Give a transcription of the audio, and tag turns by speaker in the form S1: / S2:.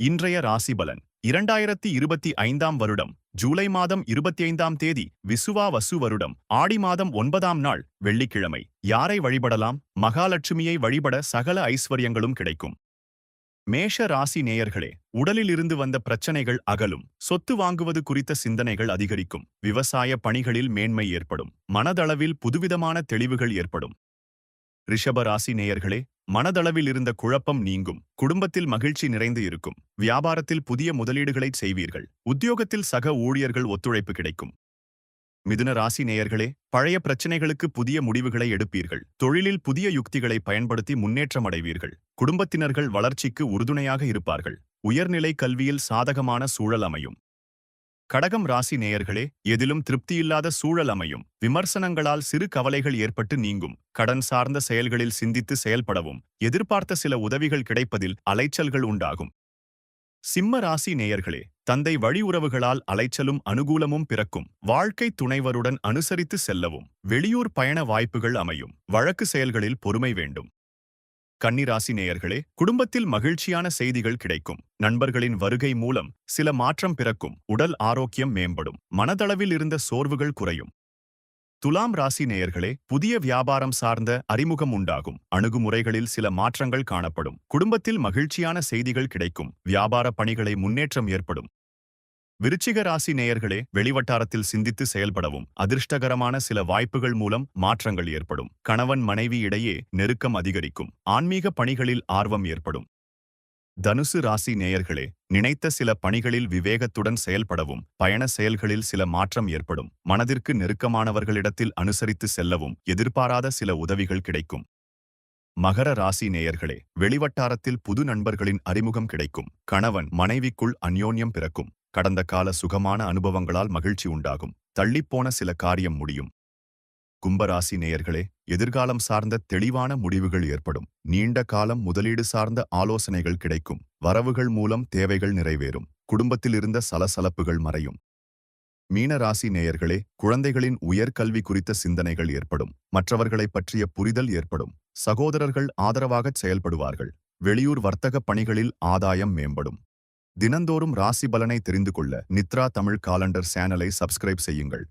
S1: இன்றைய ராசிபலன் இரண்டாயிரத்தி இருபத்தி ஐந்தாம் வருடம் ஜூலை மாதம் இருபத்தி ஐந்தாம் தேதி விசுவா வசு வருடம் ஆடி மாதம் ஒன்பதாம் நாள் வெள்ளிக்கிழமை. யாரை வழிபடலாம்? மகாலட்சுமியை வழிபட சகல ஐஸ்வர்யங்களும் கிடைக்கும். மேஷ ராசி நேயர்களே உடலில் இருந்து வந்த பிரச்சனைகள் அகலும். சொத்து வாங்குவது குறித்த சிந்தனைகள் அதிகரிக்கும். விவசாய பணிகளில் மேன்மை ஏற்படும். மனதளவில் புதுவிதமான தெளிவுகள் ஏற்படும். ரிஷப ராசி நேயர்களே மனதளவில் இருந்த குழப்பம் நீங்கும். குடும்பத்தில் மகிழ்ச்சி நிறைந்து இருக்கும். வியாபாரத்தில் புதிய முதலீடுகளை செய்வீர்கள். உத்தியோகத்தில் சக ஊழியர்கள் ஒத்துழைப்பு கிடைக்கும். மிதுன ராசி நேயர்களே பழைய பிரச்சினைகளுக்கு புதிய முடிவுகளை எடுப்பீர்கள். தொழிலில் புதிய யுக்திகளை பயன்படுத்தி முன்னேற்றம் அடைவீர்கள். குடும்பத்தினர்கள் வளர்ச்சிக்கு உறுதுணையாக இருப்பார்கள். உயர்நிலை கல்வியில் சாதகமான சூழல் அமையும். கடகம் ராசி நேயர்களே எதிலும் திருப்தியில்லாத சூழல் அமையும். விமர்சனங்களால் சிறு கவலைகள் ஏற்பட்டு நீங்கும். கடன் சார்ந்த செயல்களில் சிந்தித்து செயல்படவும். எதிர்பார்த்த சில உதவிகள் கிடைப்பதில் அலைச்சல்கள் உண்டாகும். சிம்ம ராசி நேயர்களே தந்தை வழி உறவுகளால் அலைச்சலும் அனுகூலமும் பிறக்கும். வாழ்க்கை துணைவருடன் அனுசரித்து செல்லவும். வெளியூர் பயண வாய்ப்புகள் அமையும். வழக்கு செயல்களில் பொறுமை வேண்டும். கன்னிராசி நேயர்களே குடும்பத்தில் மகிழ்ச்சியான செய்திகள் கிடைக்கும். நண்பர்களின் வருகை மூலம் சில மாற்றம் பிறக்கும். உடல் ஆரோக்கியம் மேம்படும். மனதளவில் இருந்த சோர்வுகள் குறையும். துலாம் ராசி நேயர்களே புதிய வியாபாரம் சார்ந்த அறிமுகம் உண்டாகும். அணுகுமுறைகளில் சில மாற்றங்கள் காணப்படும். குடும்பத்தில் மகிழ்ச்சியான செய்திகள் கிடைக்கும். வியாபார பணிகளை முன்னேற்றம் ஏற்படும். விருச்சிக ராசி நேயர்களே வெளிவட்டாரத்தில் சிந்தித்து செயல்படவும் அதிர்ஷ்டகரமான சில வாய்ப்புகள் மூலம் மாற்றங்கள் ஏற்படும். கணவன் மனைவி இடையே நெருக்கம் அதிகரிக்கும். ஆன்மீக பணிகளில் ஆர்வம் ஏற்படும். தனுசு ராசி நேயர்களே நினைத்த சில பணிகளில் விவேகத்துடன் செயல்படவும் பயண செயல்களில் சில மாற்றம் ஏற்படும். மனதிற்கு நெருக்கமானவர்களிடத்தில் அனுசரித்து செல்லவும் எதிர்பாராத சில உதவிகள் கிடைக்கும். மகர ராசி நேயர்களே வெளிவட்டாரத்தில் புது நண்பர்களின் அறிமுகம் கிடைக்கும். கணவன் மனைவிக்குள் அந்யோன்யம் பிறக்கும். கடந்த கால சுகமான அனுபவங்களால் மகிழ்ச்சி உண்டாகும். தள்ளிப்போன சில காரியம் முடியும். கும்பராசி நேயர்களே எதிர்காலம் சார்ந்த தெளிவான முடிவுகள் ஏற்படும். நீண்ட காலம் முதலீடு சார்ந்த ஆலோசனைகள் கிடைக்கும். வரவுகள் மூலம் தேவைகள் நிறைவேறும். குடும்பத்தில் இருந்த சலசலப்புகள் மறையும். மீனராசி நேயர்களே குழந்தைகளின் உயர்கல்வி குறித்த சிந்தனைகள் ஏற்படும். மற்றவர்களைப் பற்றிய புரிதல் ஏற்படும். சகோதரர்கள் ஆதரவாகச் செயல்படுவார்கள். வெளியூர் வர்த்தக பணிகளில் ஆதாயம் மேம்படும். தினந்தோறும் ராசி பலனை தெரிந்து கொள்ள நித்ரா தமிழ் காலண்டர் சேனலை சப்ஸ்கிரைப் செய்யுங்கள்.